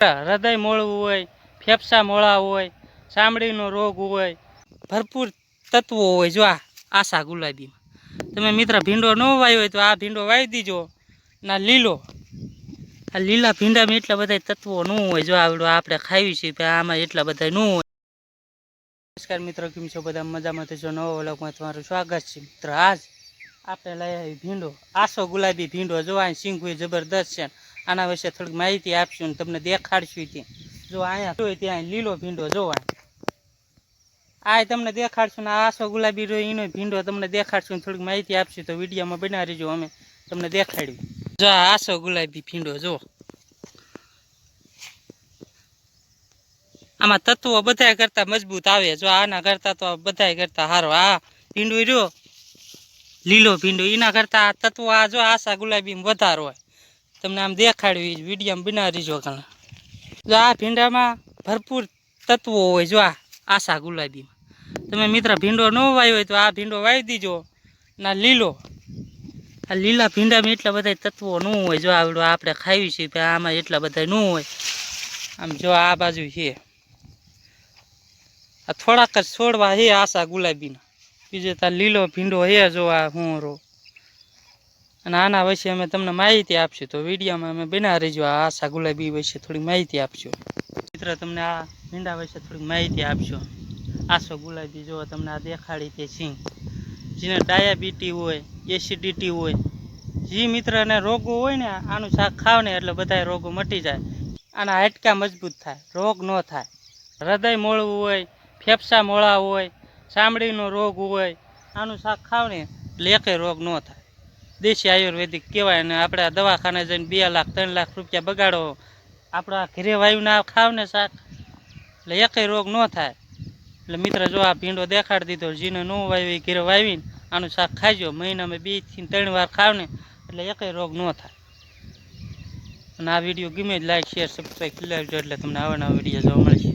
હૃદય મોળવું હોય, ફેફસા મોળા હોય, ચામડીનો રોગ હોય, ભરપૂર તત્વો હોય. જો આ આશા ગુલાબીમાં. તમે મિત્ર, ભીંડો ન વાવ્યો હોય તો આ ભીંડો વાવી દીજો. ના, લીલો. આ લીલા ભીંડામાં એટલા બધા તત્વો ન હોય. જો આવડો આપણે ખાવી છે આમાં એટલા બધા ન હોય. નમસ્કાર મિત્રો, કેમ છો? બધા મજામાં તો જો નવો વ્લોગમાં તમારું સ્વાગત છે. મિત્ર, આજ આપણે લઈ આવી ભીંડો. આસો ગુલાબી ભીંડો, જો આ સિંગુય જબરદસ્ત છે. આના વિશે થોડીક માહિતી આપશું ને તમને દેખાડશું ત્યાં. જો અહીંયા જોઈએ ત્યાં લીલો ભીંડો જોવા આ તમને દેખાડશું ને આસો ગુલાબી રહ્યો, એનો ભીંડો તમને દેખાડશું થોડીક માહિતી આપશું. તો વિડીયોમાં બના રહીજો, અમે તમને દેખાડ્યું. જો આસો ગુલાબી ભીંડો, જો. આમાં તત્વો બધા કરતા મજબૂત આવે. જો આના કરતા તો બધાય કરતા સારો આ ભીંડો રહ્યો, લીલો ભીંડો, એના કરતા આ તત્વો, આ જો આશા ગુલાબી વધારો હોય. તમને આમ દેખાડવી વિડીયોમાં બનાવી જો ઘણા જો આ ભીંડામાં ભરપૂર તત્વો હોય, જો આ આશા ગુલાબીમાં. તમે મિત્ર, ભીંડો ન વાવ્યો હોય તો આ ભીંડો વાવી દીજો. ના, લીલો. આ લીલા ભીંડામાં એટલા બધા તત્વો ન હોય, જો આવડો આપણે ખાવી છે આમાં એટલા બધા ન હોય. આમ જો આ બાજુ છે. આ થોડાક જ છોડવા છે આશા ગુલાબીના. બીજો તો લીલો ભીંડો છે, જો આ હું રો. અને આના વિશે અમે તમને માહિતી આપશું. તો વિડીયોમાં અમે બિના રહીજો. આ આશા ગુલાબી વિશે થોડી માહિતી આપશું. મિત્ર, તમને આ મીંડા વિશે થોડીક માહિતી આપશો. આશો ગુલાબી જો તમને આ દેખાડી તે સિંહ જેને ડાયાબિટી હોય, એસિડિટી હોય, જે મિત્રને રોગો હોય ને, આનું શાક ખાવ ને એટલે બધા રોગો મટી જાય. આના હાડકા મજબૂત થાય, રોગ ન થાય. હૃદય મોળવું હોય, ફેફસા મોળા હોય, ચામડીનો રોગ હોય, આનું શાક ખાવ ને એટલે એકેય રોગ ન થાય. દેશી આયુર્વેદિક કહેવાય ને આપણે આ દવાખાને જઈને બે લાખ, ત્રણ લાખ રૂપિયા બગાડો. આપણા ઘરે વાયુના ખાવ ને શાક. એટલે એકેય રોગ ન થાય. એટલે મિત્ર જો આ ભીંડો દેખાડી દીધો, જીને ન વાવી એ ઘરે વાવીને આનું શાક ખાજો. મહિનામાં બેથી ત્રણ વાર ખાવ ને એટલે એકેય રોગ ન થાય. અને આ વીડિયો ગમે જ લાઈક શેર સબસ્ક્રાઈબ કરી લેજો એટલે તમને આવા નવા વીડિયો જોવા મળશે.